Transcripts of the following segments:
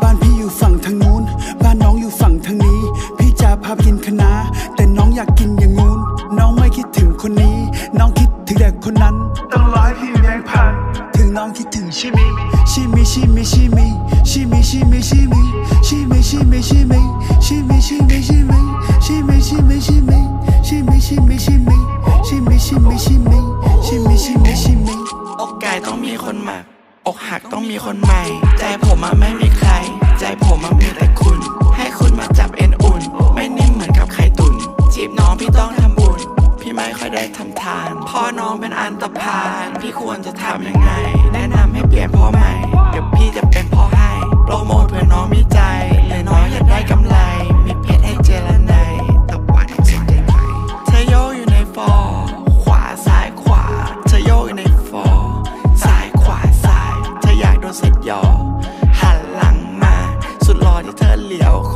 บ้านพี่อยู่ฝั่งทางนู้น บ้านน้องอยู่ฝั่งทางนี้ พี่จะพาไปกินคณะแต่น้องอยากกินอย่างงู้น น้องไม่คิดถึงคนนี้ น้องคิดถึงแต่คนนั้นต้องร้อยพี่แลี้ยงผ่นถึงน้องคิดถึงชิมิชิมิชิมิชิมิชิมิชิมิชิมิชิมิชิมิชิมิชิมิชิมิ อกหักต้องมีคนใหม่ ใจผมอะไม่มีใคร ใจผมอะมีแต่คุณ ให้คุณมาจับเอ็นอุ่น ไม่นิ่มเหมือนกับไข่ตุนจีบน้องพี่ต้องทำบุญ พี่ไม่ค่อยได้ทำทาน พ่อน้องเป็นอันตรพาน พี่ควรจะทำยังไง แนะนำให้เปลี่ยนพ่อใหม่ เดี๋ยวพี่จะเป็นพ่อให้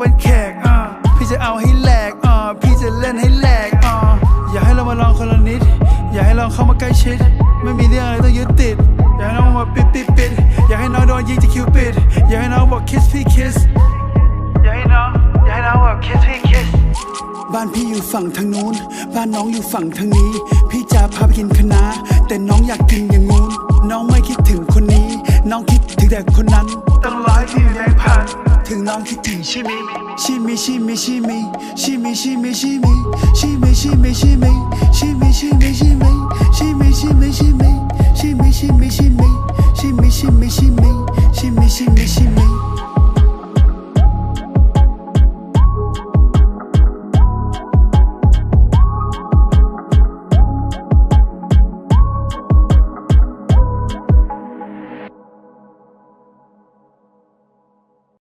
วันแขกอ่าพี่จะเอาให้แหลกอ่าพี่จะเล่นให้แหลกอ่าอยากให้เรามาลองคนละนิด อยากให้ลองเข้ามาใกล้ชิด ไม่มีเรื่องอะไรต้องยึดติด อยากให้น้องมาปิดปิดปิดอยากให้น้องโดนยิงจากคิวปิด อยากให้น้องบอกคิสพี่คิสอยากให้น้องอยากให้น้องแบบคิสพี่คิสบ้านพี่อยู่ฝั่งทางนู้น บ้านน้องอยู่ฝั่งทางนี้ พี่จะพาไปกินคะน้าแต่น้องอยากกินอย่างงู้น น้องไม่คิดถึงคนนี้ น้องคิดถึงแต่คนนั้น ต้องร้อยพี่แบงค์พัน 等到 kitty 是你是你是你是你是你是你是你是你是你是你是你是你是